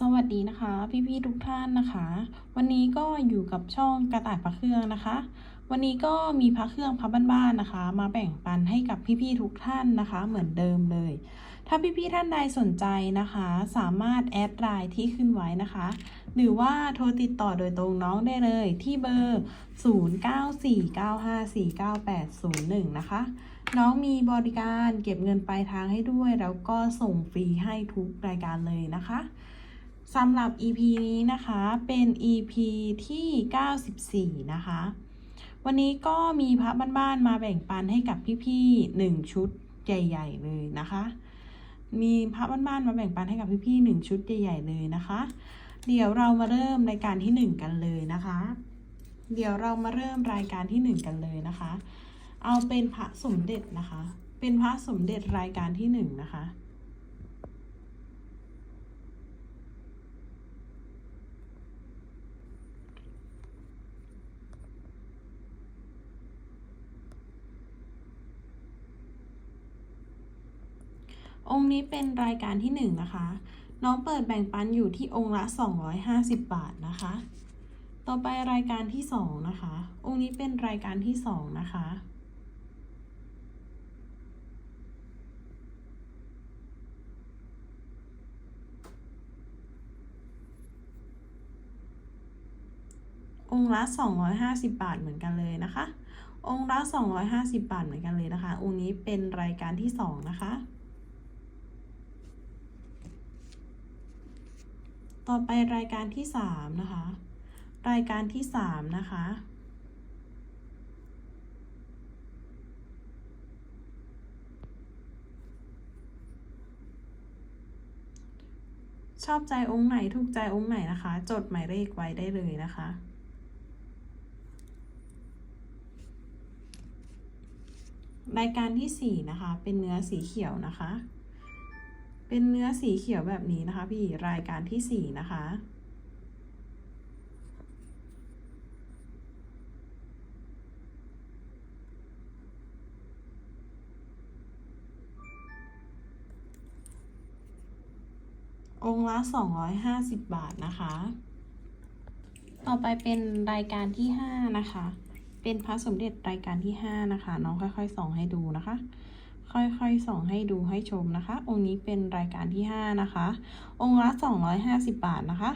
สวัสดีนะคะ พี่ๆทุกท่านนะคะ วันนี้ก็อยู่กับช่องกระต่ายพระเครื่องนะคะ วันนี้ก็มีพระเครื่องพับบ้านๆนะคะ มาแบ่งปันให้กับพี่ๆทุกท่านนะคะ เหมือนเดิมเลย ถ้าพี่ๆท่านใดสนใจนะคะ สามารถแอดไลน์ที่ขึ้นไว้นะคะ หรือว่าโทรติดต่อโดยตรงน้องได้เลยที่เบอร์ 0949549801 นะคะน้องมีบริการเก็บเงินปลายทางให้ด้วย แล้วก็ส่งฟรีให้ทุกรายการเลยนะคะ สำหรับ EP นี้นะคะเป็น EP ที่ 94 นะคะ วันนี้ก็มีพระบ้านๆมาแบ่งปันให้กับพี่ๆหนึ่งชุดใหญ่ ๆ เลยนะคะ มีพระบ้านๆมาแบ่งปันให้กับพี่ๆหนึ่งชุดใหญ่ ๆ เลยนะคะ เดี๋ยวเรามาเริ่มรายการที่หนึ่งกันเลยนะคะ เดี๋ยวเรามาเริ่มรายการที่หนึ่งกันเลยนะคะ เอาเป็นพระสมเด็จนะคะ เป็นพระสมเด็จรายการที่หนึ่งนะคะ องค์นี้เป็นรายการที่หนึ่งนะคะ น้องเปิดแบ่งปันอยู่ที่องค์ละ 250 บาทนะคะ ต่อไปรายการที่สองนะคะ องค์นี้เป็นรายการที่สองนะคะองค์ละ 250 บาทเหมือนกันเลยนะคะ องค์ละ 250 บาทเหมือนกันเลยนะคะ องค์นี้เป็นรายการที่สองนะคะ ต่อไปรายการที่สามนะคะ รายการที่สามนะคะ ชอบใจองค์ไหนถูกใจองค์ไหนนะคะ จดหมายเลขไว้ได้เลยนะคะรายการที่สี่นะคะ เป็นเนื้อสีเขียวนะคะ เป็นเนื้อสีเขียวแบบนี้นะคะ พี่รายการที่สี่นะคะองละ 250 บาทนะคะ ต่อไปเป็นรายการที่ 5 นะคะ เป็นพระสมเด็จรายการที่ 5 นะคะ น้องค่อยๆ ส่องให้ดูนะคะ ค่อยๆ ส่องให้ดูให้ชมนะคะ องค์นี้เป็นรายการที่ 5 นะคะ องค์ละ 250 บาทนะคะ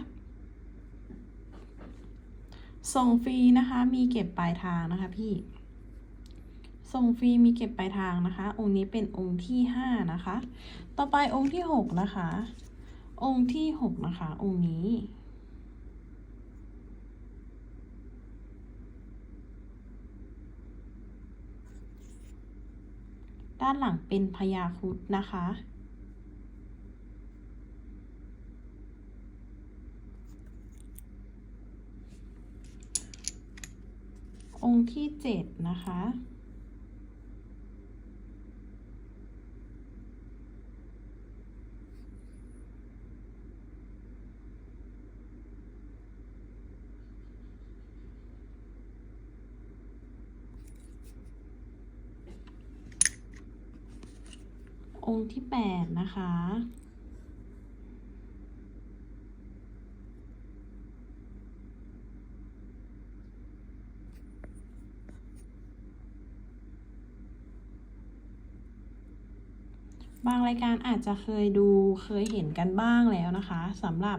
ส่งฟรีนะคะ มีเก็บปลายทางนะคะพี่ ส่งฟรีมีเก็บปลายทางนะคะ องค์นี้เป็นองค์ที่ 5 นะคะ ต่อไปองค์ที่ 6 นะคะ องค์ที่ 6 นะคะ องค์นี้ ด้านหลังเป็นพญาครุดนะคะ องค์ที่7นะคะ องค์ที่ 8 นะคะ บางรายการอาจจะเคยดูเคยเห็นกันบ้างแล้วนะคะสำหรับ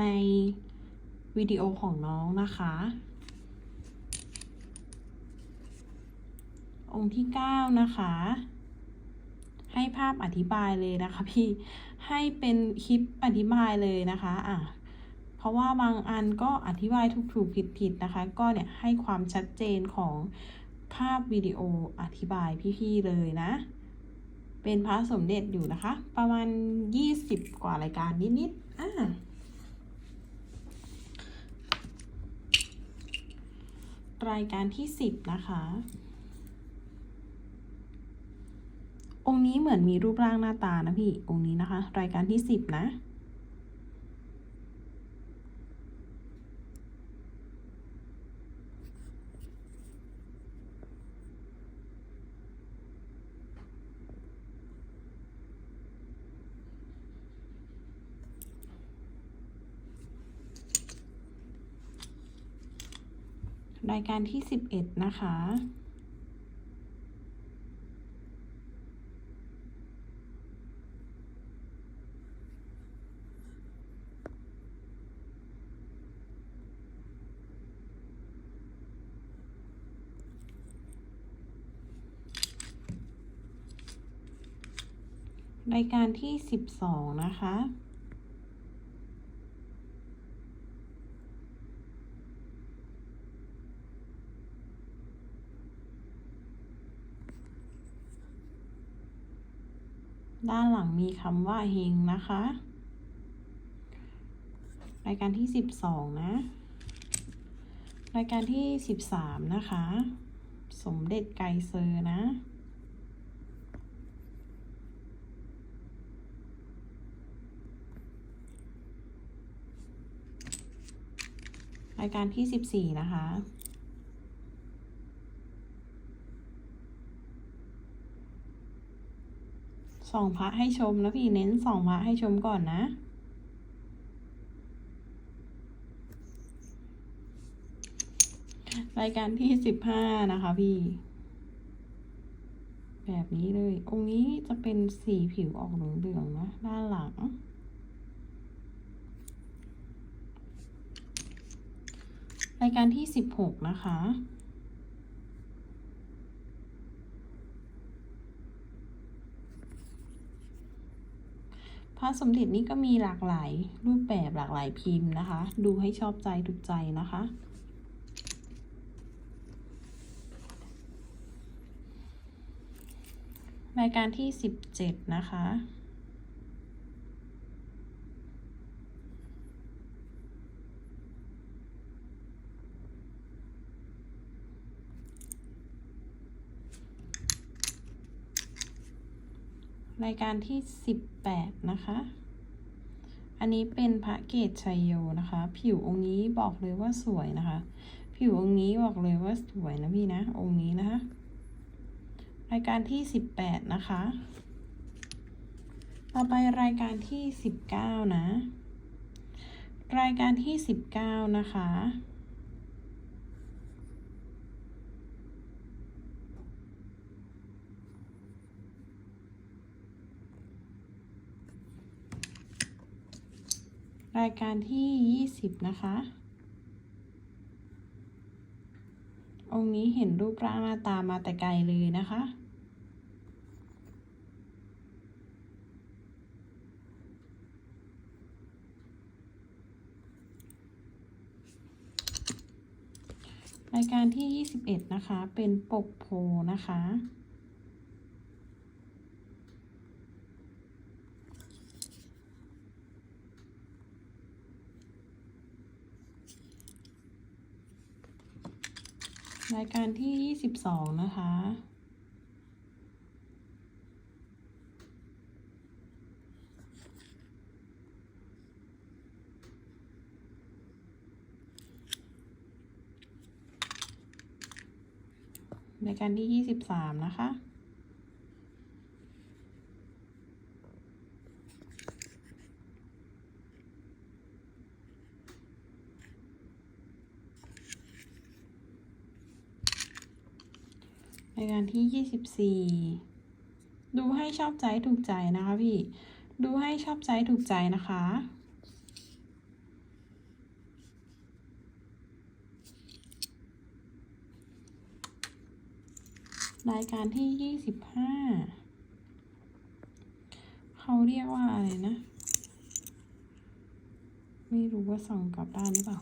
ในวิดีโอของน้องนะคะ องค์ที่ 9 นะคะ ให้ภาพอธิบายเลยนะคะพี่ให้เป็นคลิปอธิบายเลยนะคะอะเพราะว่าบางอันก็อธิบายถูกๆผิดๆนะคะ ก็เนี่ยให้ความชัดเจนของภาพวิดีโออธิบายพี่ๆเลยนะ เป็นพระสมเด็จอยู่นะคะ ประมาณ 20 กว่ารายการนิดๆอะรายการที่ 10 นะคะ องค์นี้เหมือนมีรูปร่างหน้าตานะพี่ องค์นี้นะคะ รายการที่สิบนะ รายการที่สิบเอ็ดนะคะ รายการที่สิบสองนะคะ ด้านหลังมีคำว่าเฮงนะคะ รายการที่สิบสองนะ รายการที่สิบสามนะคะ สมเด็จไกเซอร์นะ รายการที่สิบสี่นะคะ สองพระให้ชมนะพี่เน้นสองพระให้ชมก่อนนะรายการที่สิบห้านะคะพี่ แบบนี้เลย องค์นี้จะเป็นสีผิวออกเหลืองๆนะ ด้านหลัง รายการที่สิบหกนะคะ พระสมเด็จนี่ก็มีหลากหลายรูปแบบหลากหลายพิมพ์นะคะ ดูให้ชอบใจถูกใจนะคะรายการที่สิบเจ็ดนะคะ รายการที่สิบแปดนะคะ อันนี้เป็นพระเกตชัยโยนะคะ ผิวองค์นี้บอกเลยว่าสวยนะคะ ผิวองค์นี้บอกเลยว่าสวยนะพี่นะ องค์นี้นะคะ รายการที่สิบแปดนะคะ ต่อไปรายการที่สิบเก้านะ รายการที่สิบเก้านะคะ รายการที่ยี่สิบนะคะ องค์นี้เห็นรูปร่างหน้าตามาแต่ไกลเลยนะคะ รายการที่ 21 นะคะ เป็นปกโพนะคะ รายการที่22นะคะ รายการที่23นะคะ รายการที่24ดูให้ชอบใจถูกใจนะคะพี่ ดูให้ชอบใจถูกใจนะคะ รายการที่25เขาเรียกว่าอะไรนะ ไม่รู้ว่าส่องกลับด้านหรือเปล่า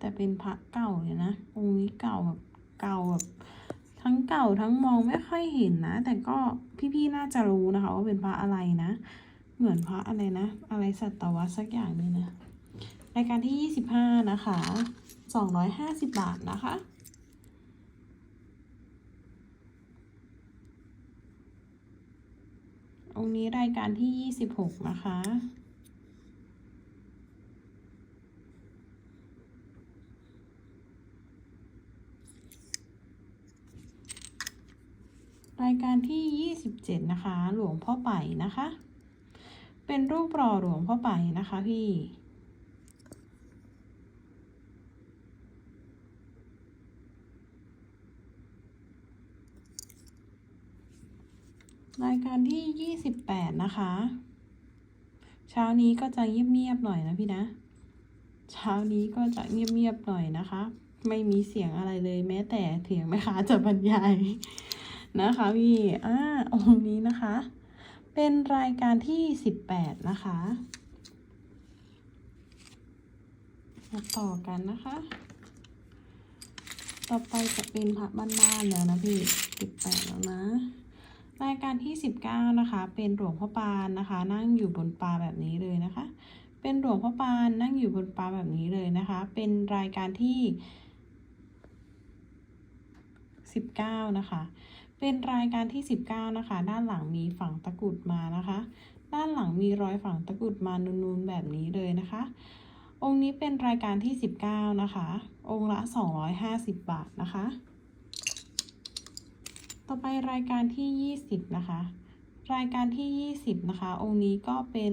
แต่เป็นพระเก่าเลยนะองค์นี้เก่าแบบเก่าแบบทั้งเก่าทั้งมองไม่ค่อยเห็นนะ แต่ก็พี่ๆน่าจะรู้นะคะว่าเป็นพระอะไรนะ เหมือนพระอะไรนะ อะไรสัตวัตสักอย่างนึงนะรายการที่ 25 นะคะ 250 บาทนะคะองค์นี้รายการที่ 26 นะคะ รายการที่ 27 นะคะ หลวงพ่อไปนะคะ เป็นรูปหล่อหลวงพ่อไปนะคะพี่รายการที่ 28 นะคะ เช้านี้ก็จะเงียบๆหน่อยนะพี่นะ เช้านี้ก็จะเงียบๆหน่อยนะคะ ไม่มีเสียงอะไรเลยแม้แต่เสียงแม่ค้าจะบรรยาย นะคะพี่อ่าองค์นี้นะคะ เป็นรายการที่18นะคะมาต่อกันนะคะ ต่อไปจะเป็นพระบ้านๆแล้วนะพี่18แปดแล้วนะ รายการที่19นะคะ เป็นหลวงพ่อปานนะคะ นั่งอยู่บนปลาแบบนี้เลยนะคะ เป็นหลวงพ่อปานนั่งอยู่บนปลาแบบนี้เลยนะคะ เป็นรายการที่19นะคะ เป็นรายการที่ 19 นะคะ ด้านหลังมีฝั่งตะกุดมานะคะ ด้านหลังมีรอยฝั่งตะกุดมานูนๆแบบนี้เลยนะคะ องค์นี้เป็นรายการที่ 19 นะคะ องค์ละ 250 บาทนะคะ ต่อไปรายการที่ 20 นะคะ รายการที่ 20 นะคะ องค์นี้ก็เป็น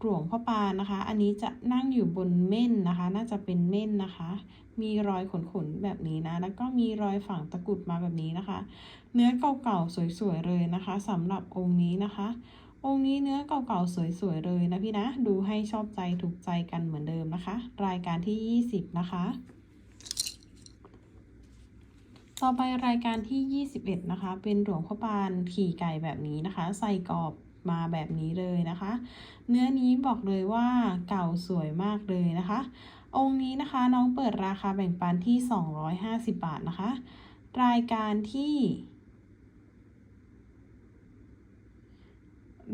หลวงพ่อปานนะคะ อันนี้จะนั่งอยู่บนเม่นนะคะ น่าจะเป็นเม่นนะคะ มีรอยขนๆแบบนี้นะ แล้วก็มีรอยฝั่งตะกุดมาแบบนี้นะคะ เนื้อเก่าๆสวยๆเลยนะคะสำหรับองค์นี้นะคะ องค์นี้เนื้อเก่าๆสวยๆเลยนะพี่นะ ดูให้ชอบใจถูกใจกันเหมือนเดิมนะคะ รายการที่ 20 นะคะ ต่อไปรายการที่ 21 นะคะ เป็นหลวงพ่อปานขี่ไก่แบบนี้นะคะ ใส่กรอบมาแบบนี้เลยนะคะ เนื้อนี้บอกเลยว่าเก่าสวยมากเลยนะคะ องค์นี้นะคะน้องเปิดราคาแบ่งปันที่ 250 บาทนะคะ รายการที่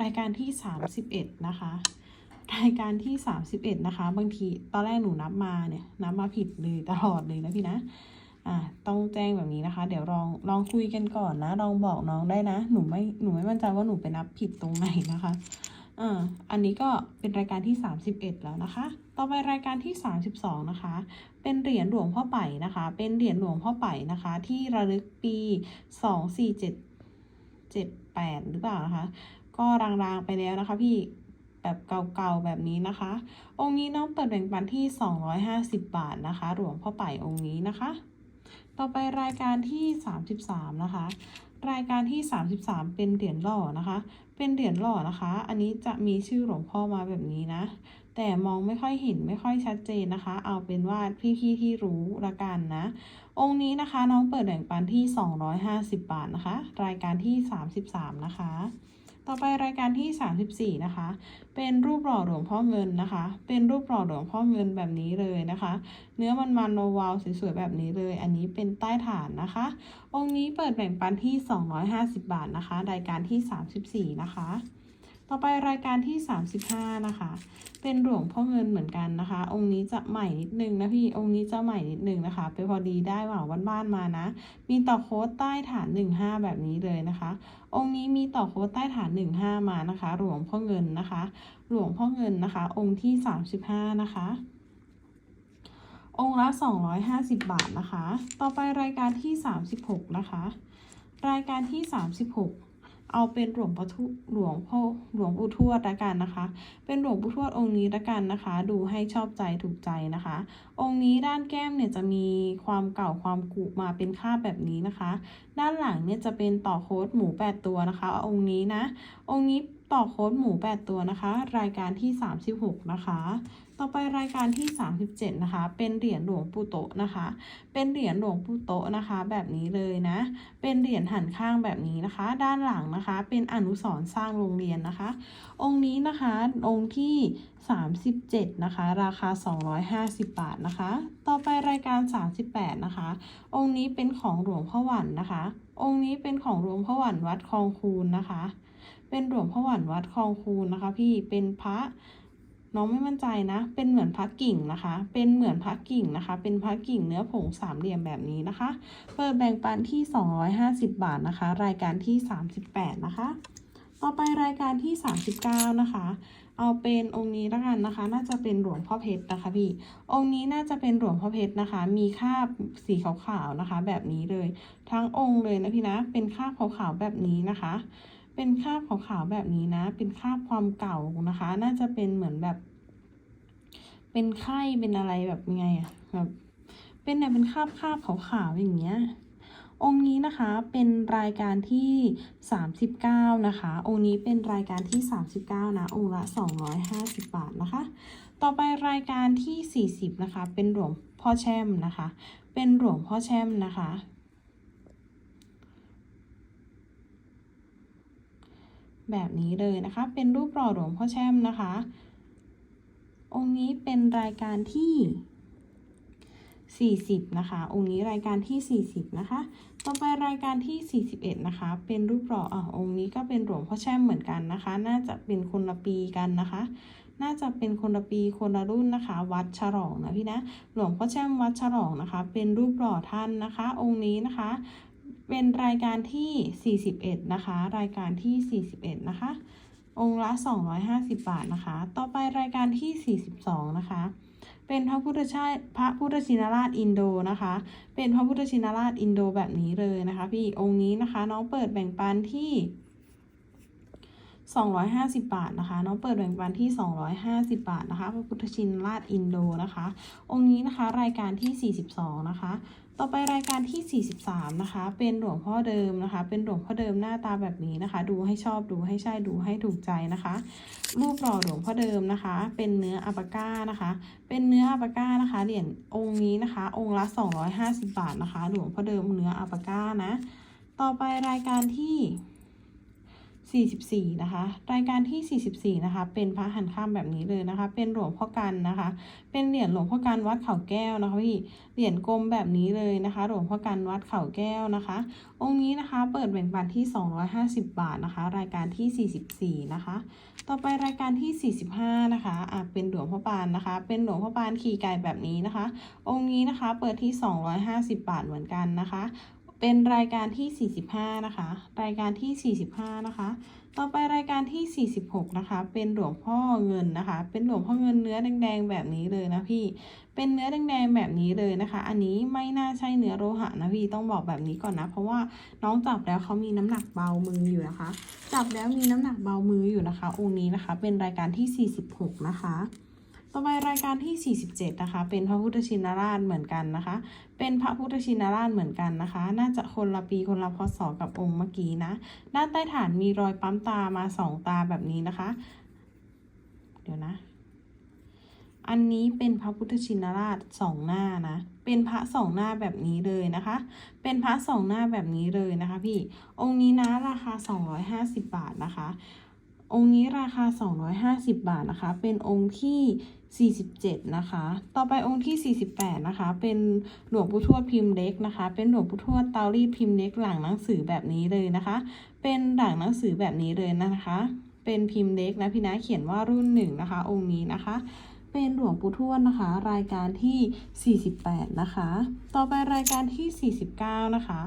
รายการที่ 31 นะคะ รายการที่ 31 นะคะ บางทีตอนแรกหนูนับมาเนี่ยนับมาผิดเลยตลอดเลยนะพี่นะอ่าต้องแจ้งแบบนี้นะคะ เดี๋ยวลองลองคุยกันก่อนนะลองบอกน้องได้นะ หนูไม่หนูไม่มั่นใจว่าหนูไปนับผิดตรงไหนนะคะ อ่าอันนี้ก็เป็นรายการที่ 31 แล้วนะคะ ต่อไปรายการที่ 32 นะคะ เป็นเหรียญหลวงพ่อไป่นะคะ เป็นเหรียญหลวงพ่อไป่นะคะ ที่ระลึกปี 247 78 หรือเปล่านะคะ ก็รางๆไปแล้วนะคะพี่แบบเก่าๆแบบนี้นะคะ องค์นี้น้องเปิดแบ่งปันที่ 250 บาทนะคะ หลวงพ่อไป่องค์นี้นะคะ ต่อไปรายการที่ 33 นะคะ รายการที่ 33 เป็นเหรียญหล่อนะคะ เป็นเหรียญหล่อนะคะ อันนี้จะมีชื่อหลวงพ่อมาแบบนี้นะ แต่มองไม่ค่อยเห็นไม่ค่อยชัดเจนนะคะ เอาเป็นว่าพี่ๆที่รู้ละกันนะ องค์นี้นะคะน้องเปิดแบ่งปันที่ 250 บาทนะคะ รายการที่ 33 นะคะ ต่อไปรายการที่ 34 นะคะ เป็นรูปหล่อหลวงพ่อเงินนะคะ เป็นรูปหล่อหลวงพ่อเงินแบบนี้เลยนะคะ เนื้อมันมันวาวสวยๆแบบนี้เลย อันนี้เป็นใต้ฐานนะคะ องค์นี้เปิดแบ่งปันที่ 250 บาทนะคะ รายการที่ 34 นะคะ ต่อไปรายการที่ 35 นะคะ เป็นหลวงพ่อเงินเหมือนกันนะคะ องค์นี้จะใหม่นิดนึงนะพี่ องค์นี้จะใหม่นิดนึงนะคะ ไปพอดีได้หวังบ้านๆมานะ มีต่อโค้ดใต้ฐาน 15 แบบนี้เลยนะคะ องค์นี้มีต่อโค้ดใต้ฐาน 15 มานะคะ หลวงพ่อเงินนะคะ หลวงพ่อเงินนะคะ องค์ที่ 35 นะคะองค์ละ 250 บาทนะคะ ต่อไปรายการที่ 36 นะคะ รายการที่ 36 เอาเป็นหลวงพ่อทุหลวงพ่อหลวงปู่ทวดละกันนะคะ เป็นหลวงปู่ทวดองค์นี้ละกันนะคะ ดูให้ชอบใจถูกใจนะคะ องค์นี้ด้านแก้มเนี่ยจะมีความเก่าความกุมาเป็นคราแบบนี้นะคะ ด้านหลังเนี่ยจะเป็นต่อโค้ดหมู8ตัวนะคะ องค์นี้นะ องค์นี้ต่อโค้ดหมู8ตัวนะคะ รายการที่36นะคะ ต่อไปรายการที่ 37 นะคะ เป็นเหรียญหลวงปู่โตนะคะ เป็นเหรียญหลวงปู่โตนะคะ แบบนี้เลยนะ เป็นเหรียญหันข้างแบบนี้นะคะ ด้านหลังนะคะ เป็นอนุสร์สร้างโรงเรียนนะคะ องค์นี้นะคะ องค์ที่ 37 นะคะ ราคา 250 บาทนะคะ ต่อไปรายการ 38 นะคะ องค์นี้เป็นของหลวงพ่อหวันนะคะ องค์นี้เป็นของหลวงพ่อหวันวัดคลองคูนนะคะ เป็นหลวงพ่อหวันวัดคลองคูนนะคะ พี่ เป็นพระ น้องไม่มั่นใจนะ เป็นเหมือนพระกิ่งนะคะ เป็นเหมือนพระกิ่งนะคะ เป็นพระกิ่งเนื้อผงสามเหลี่ยมแบบนี้นะคะ เปิดแบ่งปันที่ 250 บาทนะคะ รายการที่ 38 นะคะ ต่อไปรายการที่ 39 นะคะ เอาเป็นองค์นี้ล้วกันนะคะ น่าจะเป็นหลวงพ่อเพชรนะคะพี่ องค์นี้น่าจะเป็นหลวงพ่อเพชรนะคะ มีคาบสีขาวๆนะคะ แบบนี้เลย ทั้งองค์เลยนะพี่นะ เป็นคาบขาวๆแบบนี้นะคะ เป็นคราบขาวๆแบบนี้นะ เป็นคราบความเก่านะคะ น่าจะเป็นเหมือนแบบ เป็นไข้เป็นอะไรแบบไงอะแบบเป็นเนี่ยเป็นคราบคราบขาวๆอย่างเงี้ยองค์นี้นะคะเป็นรายการที่ 39 นะคะ องค์นี้เป็นรายการที่ 39 นะ องค์ละ 250 บาทนะคะ ต่อไปรายการที่ 40 นะคะ เป็นหลวงพ่อแช่มนะคะ เป็นหลวงพ่อแช่มนะคะ แบบนี้เลยนะคะ เป็นรูปหล่อหลวงพ่อแช่มนะคะ องค์นี้เป็นรายการที่ 40 นะคะ องค์นี้รายการที่ 40 นะคะ ต่อไปรายการที่ 41 นะคะ เป็นรูปหล่ออะองค์นี้ก็เป็นหลวงพ่อแช่มเหมือนกันนะคะ น่าจะเป็นคนละปีกันนะคะน่าจะเป็นคนละปีคนละรุ่นนะคะ วัดฉลองนะพี่นะ หลวงพ่อแช่มวัดฉลองนะคะ เป็นรูปหล่อท่านนะคะ องค์นี้นะคะ เป็นรายการที่ 41 นะคะ รายการที่ 41 นะคะ องค์ละ 250 บาทนะคะ ต่อไปรายการที่ 42 นะคะ เป็นพระพุทธชาติพระพุทธชินราชอินโดนะคะ เป็นพระพุทธชินราชอินโดแบบนี้เลยนะคะ พี่องค์นี้นะคะน้องเปิดแบ่งปันที่250 บาทนะคะ น้องเปิดแบ่งปันที่ 250 บาทนะคะพระพุทธชินราชอินโดนะคะ องค์นี้นะคะรายการที่ 42 นะคะ ต่อไปรายการที่ 43 นะคะ เป็นหลวงพ่อเดิมนะคะ เป็นหลวงพ่อเดิมหน้าตาแบบนี้นะคะ ดูให้ชอบดูให้ใช่ดูให้ถูกใจนะคะ รูปหล่อหลวงพ่อเดิมนะคะ เป็นเนื้ออัปาก้านะคะ เป็นเนื้ออัปาก้านะคะ เหรียญองค์นี้นะคะ องค์ละ 250 บาทนะคะ หลวงพ่อเดิมเนื้ออัปาก้านะ ต่อไปรายการที่ 44 นะคะ รายการที่ 44 นะคะ เป็นพระหันข้ามแบบนี้เลยนะคะ เป็นหลวงพ่อกันนะคะ เป็นเหรียญหลวงพ่อกันวัดเขาแก้วนะคะพี่ เหรียญกลมแบบนี้เลยนะคะ หลวงพ่อกันวัดเขาแก้วนะคะ องค์นี้นะคะ เปิดแบ่งปันที่ 250 บาทนะคะ รายการที่ 44 นะคะ ต่อไปรายการที่ 45 นะคะอะเป็นหลวงพ่อปานนะคะ เป็นหลวงพ่อปานขี่ไก่แบบนี้นะคะ องค์นี้นะคะ เปิดที่ 250 บาทเหมือนกันนะคะ เป็นรายการที่ 45 นะคะ รายการที่ 45 นะคะ ต่อไปรายการที่ 46 นะคะ เป็นหลวงพ่อเงินนะคะ เป็นหลวงพ่อเงินเนื้อแดงๆแบบนี้เลยนะพี่ เป็นเนื้อแดงๆแบบนี้เลยนะคะ อันนี้ไม่น่าใช่เนื้อโลหะนะพี่ ต้องบอกแบบนี้ก่อนนะ เพราะว่าน้องจับแล้วเขามีน้ำหนักเบามืออยู่นะคะ จับแล้วมีน้ำหนักเบามืออยู่นะคะ องค์นี้นะคะ เป็นรายการที่ 46 นะคะ ต่อไปรายการที่ 47 นะคะ เป็นพระพุทธชินราชเหมือนกันนะคะ เป็นพระพุทธชินราชเหมือนกันนะคะ น่าจะคนละปีคนละพศกับองค์เมื่อกี้นะ ด้านใต้ฐานมีรอยปั๊มตามาสองตาแบบนี้นะคะ เดี๋ยวนะ อันนี้เป็นพระพุทธชินราชสองหน้านะ เป็นพระสองหน้าแบบนี้เลยนะคะ เป็นพระสองหน้าแบบนี้เลยนะคะ พี่ องค์นี้นะราคา 250 บาทนะคะ องค์นี้ราคา 250 บาทนะคะ เป็นองค์ที่ 47 นะคะ ต่อไปองค์ที่ 48 นะคะ เป็นหลวงปู่ทวดพิมพ์เล็กนะคะ เป็นหลวงปู่ทวดเตารีดพิมพ์เล็กหลังหนังสือแบบนี้เลยนะคะ เป็นหลังหนังสือแบบนี้เลยนะคะ เป็นพิมพ์เล็กนะพี่นะเขียนว่ารุ่นหนึ่งนะคะ องค์นี้นะคะ เป็นหลวงปู่ทวดนะคะ รายการที่ 48 นะคะ ต่อไปรายการที่ 49 นะคะ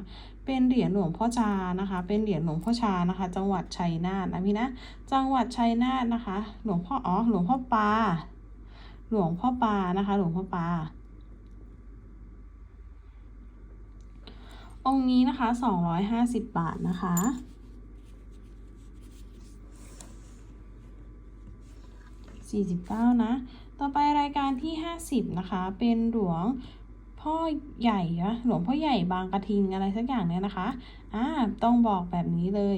เป็นเหรียญหลวงพ่อจานะคะ เป็นเหรียญหลวงพ่อชานะคะ จังหวัดชัยนาทนะพี่นะ จังหวัดชัยนาทนะคะ หลวงพ่ออ๋อหลวงพ่อปาหลวงพ่อปานะคะ หลวงพ่อปาองค์นี้นะคะ250บาทนะคะ 49 นะ ต่อไปรายการที่ 50 นะคะ เป็นหลวง พ่อใหญ่นะหลวงพ่อใหญ่บางกระทิงอะไรสักอย่างเนี่ยนะคะอ่าต้องบอกแบบนี้เลย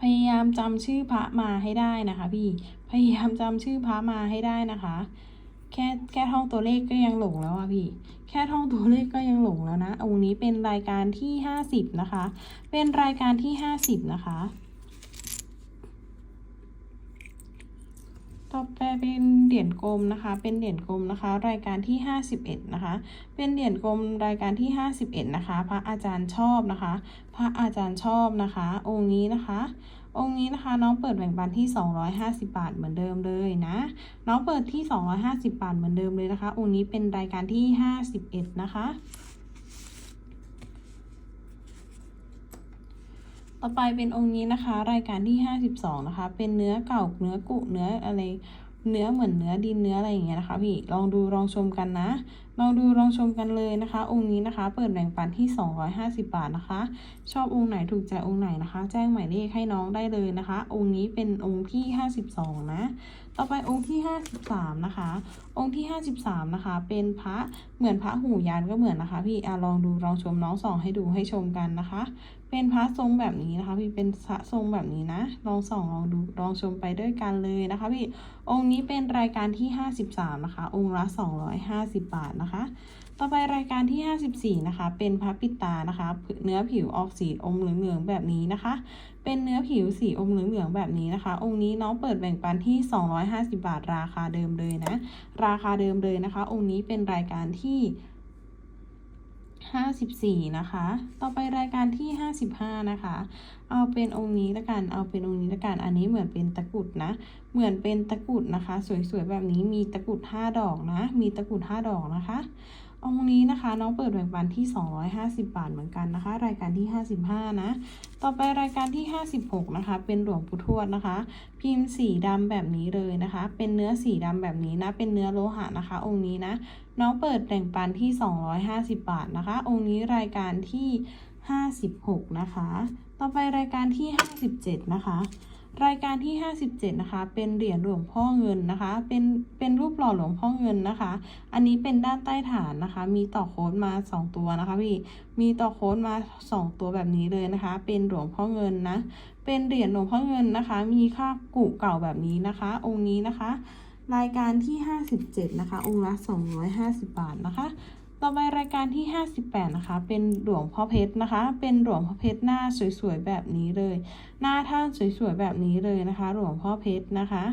พยายามจำชื่อพระมาให้ได้นะคะพี่พยายามจำชื่อพระมาให้ได้นะคะ แค่แค่ท่องตัวเลขก็ยังหลงแล้วอะพี่ แค่ท่องตัวเลขก็ยังหลงแล้วนะองค์นี้เป็นรายการที่50นะคะ เป็นรายการที่50นะคะ ต่อไปเป็นเหรียญกลมนะคะ เป็นเหรียญกลมนะคะ รายการที่ 51 นะคะ เป็นเหรียญกลมรายการที่ 51 นะคะ พระอาจารย์ชอบนะคะ พระอาจารย์ชอบนะคะ องค์นี้นะคะ องค์นี้นะคะน้องเปิดแบ่งปันที่ 250 บาทเหมือนเดิมเลยนะ น้องเปิดที่ 250 บาทเหมือนเดิมเลยนะคะ องค์นี้เป็นรายการที่ 51 นะคะ ต่อไปเป็นองค์นี้นะคะ รายการที่ 52 นะคะ เป็นเนื้อเก่าเนื้อกุเนื้ออะไรเนื้อเหมือนเนื้อดินเนื้ออะไรอย่างเงี้ยนะคะพี่ลองดูลองชมกันนะ ลองดูลองชมกันเลยนะคะ องค์นี้นะคะ เปิดแบ่งปันที่ 250 บาทนะคะ ชอบองค์ไหนถูกใจองค์ไหนนะคะ แจ้งหมายเลขให้น้องได้เลยนะคะ องค์นี้เป็นองค์ที่ 52 นะ ต่อไปองค์ที่ 53 นะคะ องค์ที่ 53 นะคะ เป็นพระเหมือนพระหูยานก็เหมือนนะคะ พี่อะลองดูลองชมน้องสองให้ดูให้ชมกันนะคะ เป็นพระทรงแบบนี้นะคะพี่เป็นพระทรงแบบนี้นะ ลองส่องลองดูลองชมไปด้วยกันเลยนะคะพี่องค์นี้เป็นรายการที่ 53 นะคะ องค์ละ 250 บาทนะคะ ต่อไปรายการที่ 54 นะคะ เป็นพระปิดตานะคะ เนื้อผิวออกสีอมเหลืองๆแบบนี้นะคะ เป็นเนื้อผิวสีอมเหลืองๆแบบนี้นะคะ องค์นี้น้องเปิดแบ่งปันที่ 250 บาท ราคาเดิมเลยนะ ราคาเดิมเลยนะคะ องค์นี้เป็นรายการที่ 54 นะคะ ต่อไปรายการที่ 55 นะคะ เอาเป็นองค์นี้ละกัน เอาเป็นองค์นี้ละกัน อันนี้เหมือนเป็นตะกุดนะ เหมือนเป็นตะกุดนะคะ สวยๆแบบนี้มีตะกุด 5 ดอกนะ มีตะกุด 5 ดอกนะคะ องค์นี้นะคะน้องเปิดแบ่งปันที่ 250 บาทเหมือนกันนะคะ รายการที่ 55 นะ ต่อไปรายการที่ 56 นะคะ เป็นหลวงปู่ทวดนะคะ พิมพ์สีดำแบบนี้เลยนะคะ เป็นเนื้อสีดำแบบนี้นะ เป็นเนื้อโลหะนะคะ องค์นี้นะ น้องเปิดแบ่งปันที่ 250 บาทนะคะ องค์นี้รายการที่ 56 นะคะ ต่อไปรายการที่ 57 นะคะ รายการที่ 57 นะคะ เป็นเหรียญหลวงพ่อเงินนะคะ เป็น เป็นรูปหล่อหลวงพ่อเงินนะคะ อันนี้เป็นด้านใต้ฐานนะคะ มีต่อโค้ดมา 2 ตัวนะคะพี่ มีต่อโค้ดมา 2 ตัวแบบนี้เลยนะคะ เป็นหลวงพ่อเงินนะ เป็นเหรียญหลวงพ่อเงินนะคะ มีค่ากุเก่าแบบนี้นะคะ องค์นี้นะคะ รายการที่ 57 นะคะ องค์ละ 250 บาทนะคะ ต่อไปรายการที่ 58 นะคะ เป็นหลวงพ่อเพชรนะคะ เป็นหลวงพ่อเพชรหน้าสวยๆแบบนี้เลย หน้าท่านสวยๆแบบนี้เลยนะคะ หลวงพ่อเพชรนะคะ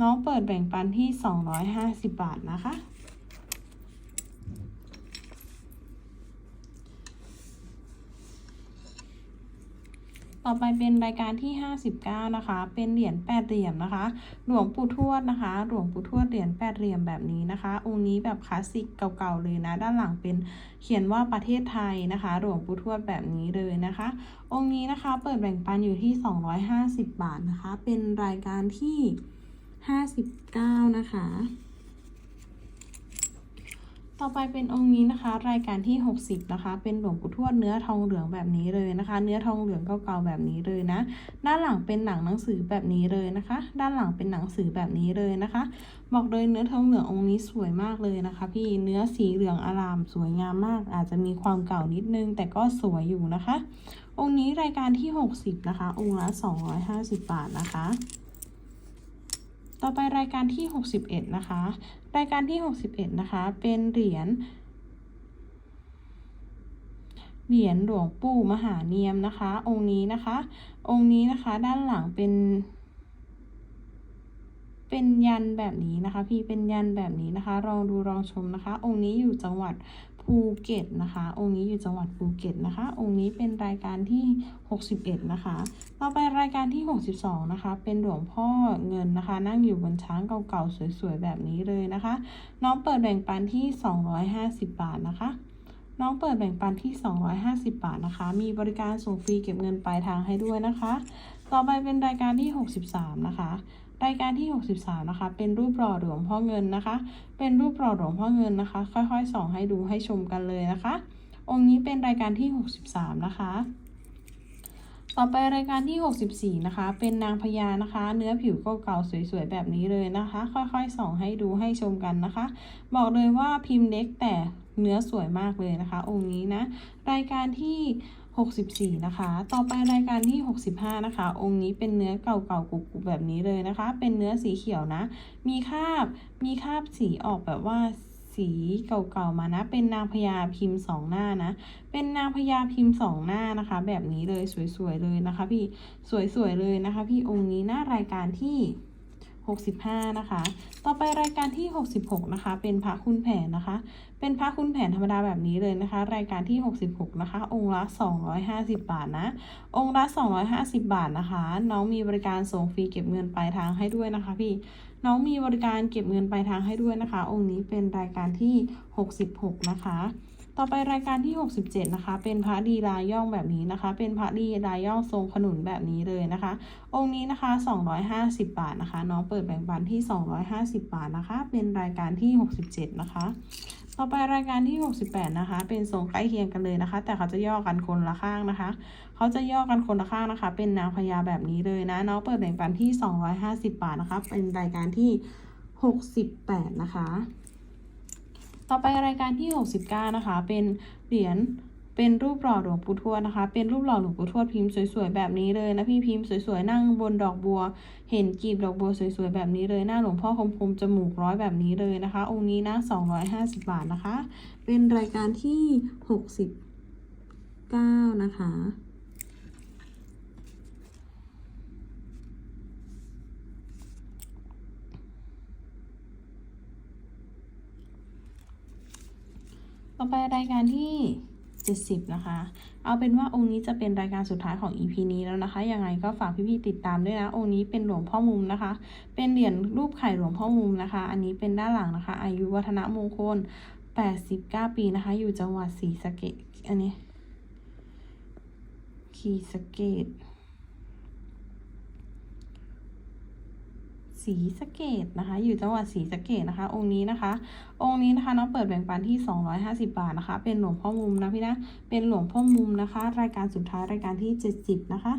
น้องเปิดแบ่งปันที่ 250 บาทนะคะ ต่อไปเป็นรายการที่ 59 นะคะ เป็นเหรียญแปดเหลี่ยมนะคะ หลวงปู่ทวดนะคะ หลวงปู่ทวดเหรียญแปดเหลี่ยมแบบนี้นะคะ องค์นี้แบบคลาสสิกเก่าๆเลยนะ ด้านหลังเป็นเขียนว่าประเทศไทยนะคะ หลวงปู่ทวดแบบนี้เลยนะคะ องค์นี้นะคะเปิดแบ่งปันอยู่ที่ 250 บาทนะคะ เป็นรายการที่ 59 นะคะ ต่อไปเป็นองค์นี้นะคะ รายการที่ 60 นะคะ เป็นหลวงปู่ทวดเนื้อทองเหลืองแบบนี้เลยนะคะ เนื้อทองเหลืองเก่าๆแบบนี้เลยนะ ด้านหลังเป็นหนังหนังสือแบบนี้เลยนะคะ ด้านหลังเป็นหนังสือแบบนี้เลยนะคะ บอกเลยเนื้อทองเหลืององค์นี้สวยมากเลยนะคะ พี่เนื้อสีเหลืองอาราม สวยงามมาก อาจจะมีความเก่านิดนึง แต่ก็สวยอยู่นะคะ องค์นี้รายการที่ 60 นะคะ องค์ละ 250 บาทนะคะต่อไปรายการที่ 61 นะคะ รายการที่ 61 นะคะ เป็นเหรียญเหรียญหลวงปู่มหาเนียมนะคะ องค์นี้นะคะ องค์นี้นะคะด้านหลังเป็น เป็นยันแบบนี้นะคะ พี่เป็นยันแบบนี้นะคะลองดูลองชมนะคะ องค์นี้อยู่จังหวัด ภูเก็ตนะคะ องค์นี้อยู่จังหวัดภูเก็ตนะคะ องค์นี้เป็นรายการที่ 61 นะคะ ต่อไปรายการที่ 62 นะคะ เป็นหลวงพ่อเงินนะคะ นั่งอยู่บนช้างเก่าๆ สวยๆ แบบนี้เลยนะคะ น้องเปิดแบ่งปันที่ 250 บาทนะคะน้องเปิดแบ่งปันที่ 250 บาทนะคะ มีบริการส่งฟรีเก็บเงินปลายทางให้ด้วยนะคะ ต่อไปเป็นรายการที่ 63 นะคะ รายการที่ 63 นะคะ เป็นรูปหล่อหลวงพ่อเงินนะคะ เป็นรูปหล่อหลวงพ่อเงินนะคะ ค่อยๆ ส่องให้ดูให้ชมกันเลยนะคะ องค์นี้เป็นรายการที่ 63 นะคะ ต่อไปรายการที่ 64 นะคะ เป็นนางพญานะคะ เนื้อผิวเก่าๆสวยๆแบบนี้เลยนะคะ ค่อยๆ ส่องให้ดูให้ชมกันนะคะ บอกเลยว่าพิมพ์เล็กแต่เนื้อสวยมากเลยนะคะ องค์นี้นะ รายการที่ 64 นะคะ ต่อไปรายการที่ 65 นะคะ องค์นี้เป็นเนื้อเก่าๆกุกๆแบบนี้เลยนะคะ เป็นเนื้อสีเขียวนะ มีคาบ มีคาบสีออกแบบว่าสีเก่าๆมานะ เป็นนางพญาพิมพ์สองหน้านะ เป็นนางพญาพิมพ์สองหน้านะคะ แบบนี้เลยสวยๆเลยนะคะ พี่ สวยๆเลยนะคะ พี่องค์นี้หน้ารายการที่ 65 นะคะ ต่อไปรายการที่ 66 นะคะ เป็นพระคุณแผนนะคะ เป็นพระคุณแผนธรรมดาแบบนี้เลยนะคะ รายการที่ 66 นะคะ องค์ละ 250 บาทนะ องค์ละ 250 บาทนะคะ น้องมีบริการส่งฟรีเก็บเงินปลายทางให้ด้วยนะคะพี่ น้องมีบริการเก็บเงินปลายทางให้ด้วยนะคะ องค์นี้เป็นรายการที่ 66 นะคะ ต่อไปรายการที่ 67 นะคะ เป็นพระดีลายย่องแบบนี้นะคะ เป็นพระดีลายย่องทรงขนุนแบบนี้เลยนะคะ องค์นี้นะคะ 250 บาทนะคะ น้องเปิดแบ่งปันที่ 250 บาทนะคะ เป็นรายการที่ 67 นะคะ ต่อไปรายการที่ 68 นะคะ เป็นทรงใกล้เคียงกันเลยนะคะ แต่เขาจะย่อกันคนละข้างนะคะ เขาจะย่อกันคนละข้างนะคะ เป็นนางพญาแบบนี้เลยนะ น้องเปิดแบ่งปันที่ 250 บาทนะคะ เป็นรายการที่ 68 นะคะ ต่อไปรายการที่ 69 นะคะ เป็นเหรียญเป็นรูปหล่อหลวงปู่ทวดนะคะ เป็นรูปหล่อหลวงปู่ทวดพิมพ์สวยๆแบบนี้เลยนะพี่พิมพ์สวยๆนั่งบนดอกบัว เห็นกีบดอกบัวสวยๆแบบนี้เลย หน้าหลวงพ่อคมคมจมูกร้อยแบบนี้เลยนะคะ องค์นี้นะ250 บาทนะคะ เป็นรายการที่ 69 นะคะ ต่อไปรายการที่ 70 นะคะ เอาเป็นว่าองค์นี้จะเป็นรายการสุดท้ายของ EP นี้แล้วนะคะ ยังไงก็ฝากพี่ๆติดตามด้วยนะ องค์นี้เป็นหลวงพ่อมุมนะคะ เป็นเหรียญรูปไข่หลวงพ่อมุมนะคะ อันนี้เป็นด้านหลังนะคะ อายุวัฒนมงคล 89 ปีนะคะ อยู่จังหวัดศรีสะเกษอันนี้ขีสะเกด ศรีสะเกดนะคะ อยู่จังหวัดศรีสะเกดนะคะ องค์นี้นะคะ องค์นี้นะคะน้องเปิดแบ่งปันที่ 250 บาทนะคะ เป็นหลวงพ่อมุมนะพี่นะ เป็นหลวงพ่อมุมนะคะ รายการสุดท้ายรายการที่ 70 นะคะ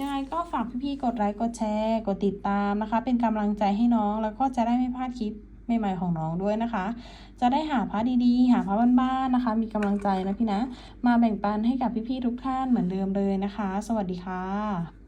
ยังไงก็ฝากพี่ๆกดไลค์กดแชร์กดติดตามนะคะ เป็นกำลังใจให้น้องแล้วก็จะได้ไม่พลาดคลิปใหม่ๆของน้องด้วยนะคะ จะได้หาพระดีๆ หาพระบ้านๆนะคะ มีกำลังใจนะพี่นะ มาแบ่งปันให้กับพี่ๆทุกท่านเหมือนเดิมเลยนะคะ สวัสดีค่ะ